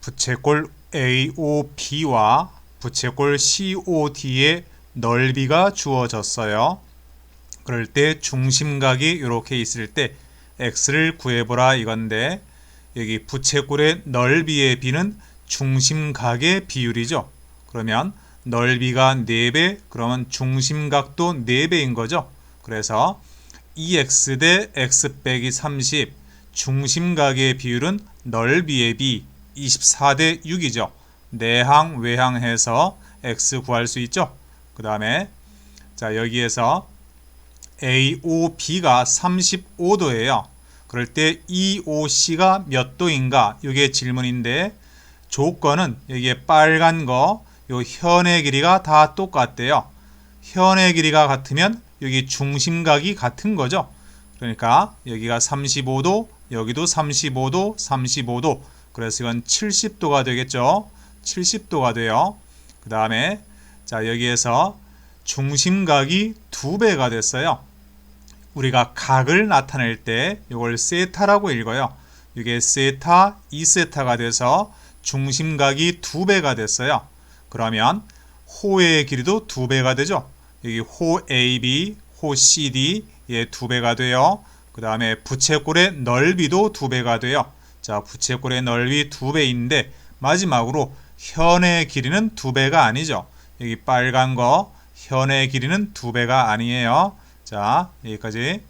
부채꼴 AOB와 부채꼴 COD의 넓이가 주어졌어요. 그럴 때 중심각이 이렇게 있을 때 x를 구해보라 이건데 여기 부채꼴의 넓이의 비는 중심각의 비율이죠. 그러면 넓이가 4배, 그러면 중심각도 4배인 거죠. 그래서 2x 대 x 빼기 30, 중심각의 비율은 넓이의 비 24대 6이죠. 내항, 외항해서 x 구할 수 있죠. 그 다음에 자 여기에서 AOB가 35도예요. 그럴 때 EOC가 몇 도인가? 이게 질문인데 조건은 여기에 빨간 거, 요 현의 길이가 다 똑같대요. 현의 길이가 같으면 여기 중심각이 같은 거죠. 그러니까 여기가 35도, 여기도 35도, 35도. 그래서 이건 70도가 되겠죠. 70도가 돼요. 그 다음에 자 여기에서 중심각이 두 배가 됐어요. 우리가 각을 나타낼 때 이걸 세타라고 읽어요. 이게 세타, 2세타가 돼서 중심각이 두 배가 됐어요. 그러면 호의 길이도 두 배가 되죠. 여기 호 AB, 호 CD 예두 배가 돼요. 그 다음에 부채꼴의 넓이도 두 배가 돼요. 자, 부채꼴의 넓이 두 배인데 마지막으로 현의 길이는 두 배가 아니죠. 여기 빨간 거 현의 길이는 두 배가 아니에요. 자, 여기까지